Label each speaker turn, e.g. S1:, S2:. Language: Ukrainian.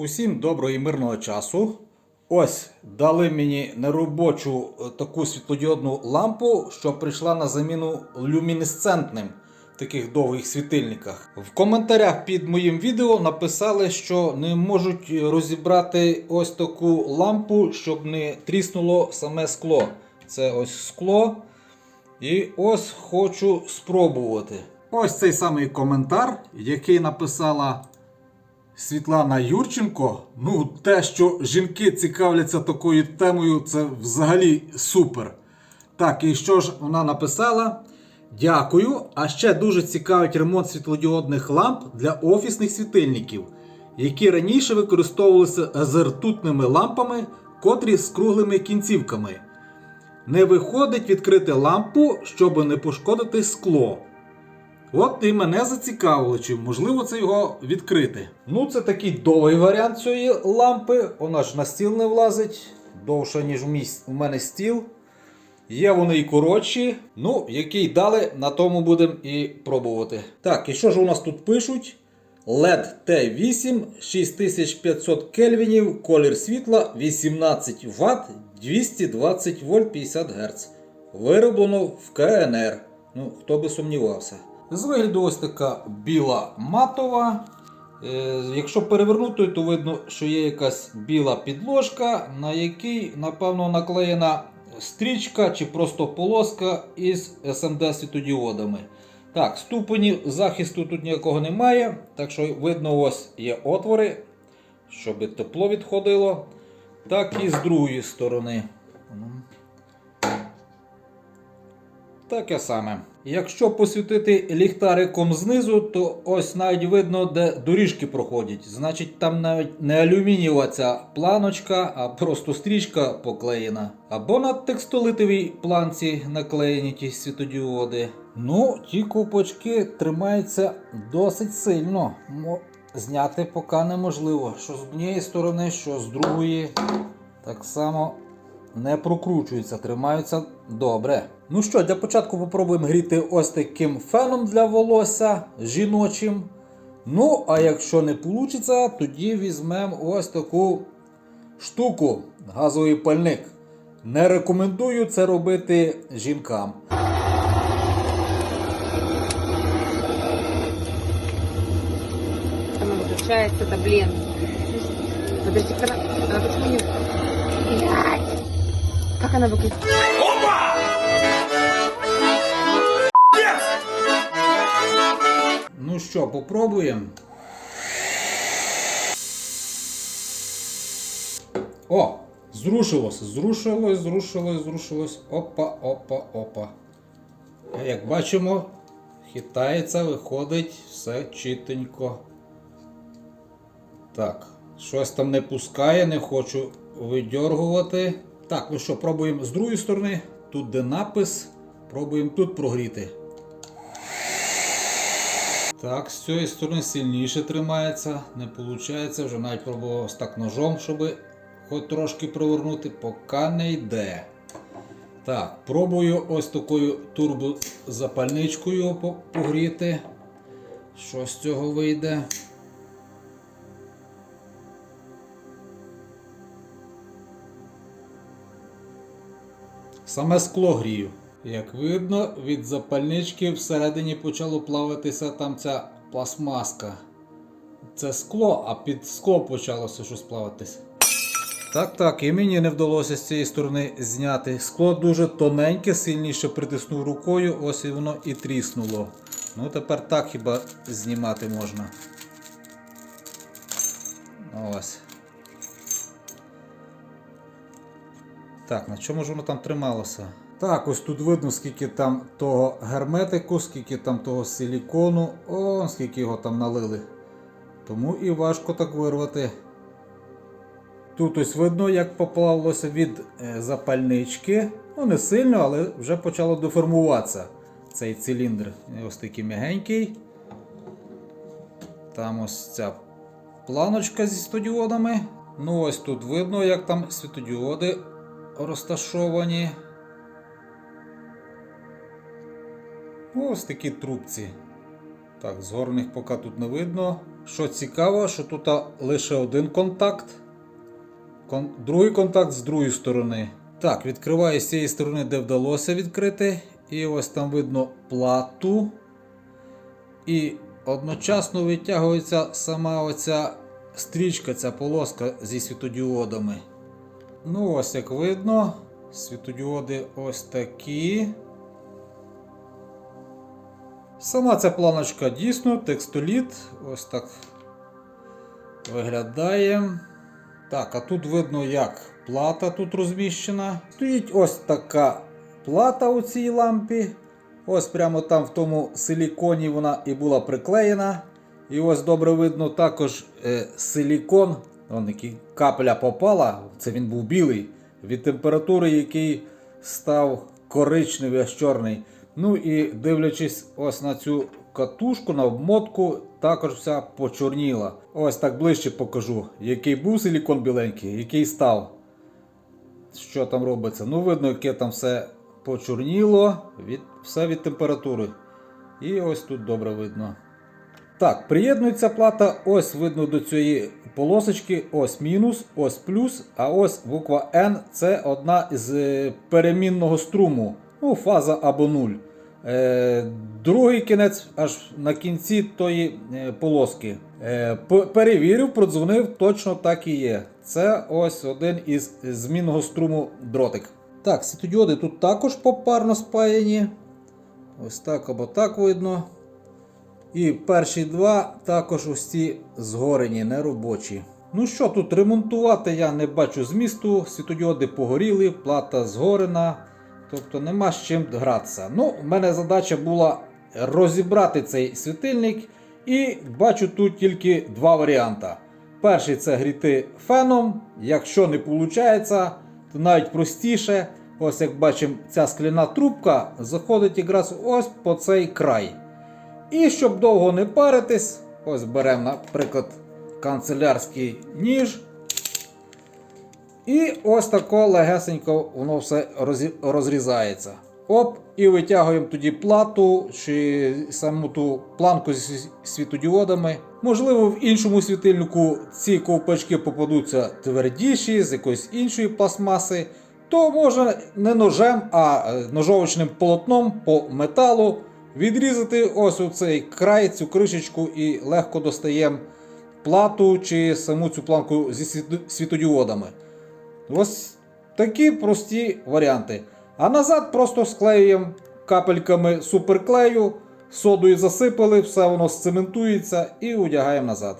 S1: Усім доброго і мирного часу. Ось дали мені неробочу е, таку світлодіодну лампу, що прийшла на заміну люмінесцентним в таких довгих світильниках. В коментарях під моїм відео написали, що не можуть розібрати ось таку лампу, щоб не тріснуло саме скло. Це ось скло. І ось хочу спробувати. Ось цей самий коментар, який написала Світлана Юрченко. Ну, те, що жінки цікавляться такою темою, це взагалі супер. Так, і що ж вона написала? Дякую. А ще дуже цікавить ремонт світлодіодних ламп для офісних світильників, які раніше використовувалися з ртутними лампами, котрі з круглими кінцівками. Не виходить відкрити лампу, щоб не пошкодити скло. От і мене зацікавило, чи можливо це його відкрити. Ну, це такий довгий варіант цієї лампи. Вона ж на стіл не влазить, довша, ніж у мене стіл. Є вони і коротші. Ну, який дали, на тому будемо і пробувати. Так, і що ж у нас тут пишуть? LED T8 6500 кельвінів, колір світла 18 Вт, 220 вольт 50 Гц. Вироблено в КНР. Ну, хто би сумнівався. З вигляду ось така біла матова. Е, Якщо перевернути, то видно, що є якась біла підложка, на якій, напевно, наклеєна стрічка чи просто полоска із SMD світодіодами. Так, ступенів захисту тут ніякого немає, так що видно, ось є отвори, щоб тепло відходило. Так і з другої сторони. Таке саме. Якщо посвітити ліхтариком знизу, то ось навіть видно, де доріжки проходять. Значить, там навіть не алюмінієва ця планочка, а просто стрічка поклеєна. Або на текстолитовій планці наклеєні ті світодіоди. Ну, ті купочки тримаються досить сильно. Зняти поки неможливо. Що з однієї сторони, що з другої. Так само не прокручуються, тримаються добре. Ну що, для початку попробуємо гріти ось таким феном для волосся жіночим. Ну, а якщо не вийде, тоді візьмемо ось таку штуку газовий пальник. Не рекомендую це робити жінкам.
S2: Она выключается, да блин. Подожди, как она, она почему не... Как она выключится?
S1: Ну що, попробуємо. О! Зрушилось, зрушилось, зрушилось, зрушилось. Опа, опа, опа. Як бачимо, хитається, виходить все чітенько. Так, щось там не пускає, не хочу видьоргувати. Так, ну що, пробуємо з другої сторони. Тут де напис. Пробуємо тут прогріти. Так, з цієї сторони сильніше тримається, не виходить, вже навіть пробував так ножом, щоб хоч трошки провернути, поки не йде. Так, пробую ось такою турбозапальничкою погріти. Що з цього вийде? Саме скло грію. Як видно, від запальнички всередині почало плаватися там ця пластмаска. Це скло, а під скло почалося щось плаватися. Так, так, і мені не вдалося з цієї сторони зняти. Скло дуже тоненьке, сильніше притиснув рукою, ось і воно і тріснуло. Ну тепер так хіба знімати можна. Ось. Так, на чому ж воно там трималося? Так, ось тут видно, скільки там того герметику, скільки там того силікону, о, скільки його там налили. Тому і важко так вирвати. Тут ось видно, як поплавилося від е, запальнички. Ну, не сильно, але вже почало деформуватися цей циліндр. Ось такий м'ягенький. Там ось ця планочка зі світодіодами. Ну ось тут видно, як там світодіоди розташовані. Ось такі трубці. Так, згорних поки тут не видно. Що цікаво, що тут лише один контакт. Кон... Другий контакт з другої сторони. Так, відкриваю з цієї сторони, де вдалося відкрити. І ось там видно плату. І одночасно витягується сама оця стрічка, ця полоска зі світодіодами. Ну, ось як видно, світодіоди ось такі. Сама ця планочка дійсно текстоліт. Ось так виглядає. Так, а тут видно, як плата тут розміщена. Стоїть ось така плата у цій лампі. Ось прямо там в тому силіконі вона і була приклеєна. І ось добре видно також е, силікон. Вон який капля попала, це він був білий. Від температури, який став коричневий, аж чорний. Ну і дивлячись ось на цю катушку, на обмотку, також вся почорніла. Ось так ближче покажу, який був силікон біленький, який став. Що там робиться? Ну, видно, яке там все почорніло, від, все від температури. І ось тут добре видно. Так, приєднується плата, ось видно до цієї полосочки, ось мінус, ось плюс, а ось буква N це одна з е, перемінного струму. Ну, фаза або нуль. Е, другий кінець аж на кінці тої е, полоски. Перевірив, продзвонив, точно так і є. Це ось один із змінного струму дротик. Так, світодіоди тут також попарно спаяні. Ось так або так видно. І перші два також ці згорені, неробочі. Ну що, тут ремонтувати я не бачу змісту. Світодіоди погоріли, плата згорена. Тобто нема з чим гратися. Ну, в мене задача була розібрати цей світильник. І бачу тут тільки два варіанти. Перший це гріти феном. Якщо не виходить, то навіть простіше. Ось як бачимо, ця скляна трубка заходить якраз ось по цей край. І щоб довго не паритись, ось беремо, наприклад, канцелярський ніж. І ось тако легесенько воно все розрізається. Оп, і витягуємо тоді плату чи саму ту планку зі світодіодами. Можливо, в іншому світильнику ці ковпачки попадуться твердіші, з якоїсь іншої пластмаси. То можна не ножем, а е, ножовочним полотном по металу відрізати ось у цей край, цю кришечку і легко достаємо плату чи саму цю планку зі світодіодами. Ось такі прості варіанти. А назад просто склеюємо капельками суперклею, содою засипали, все воно сцементується і одягаємо назад.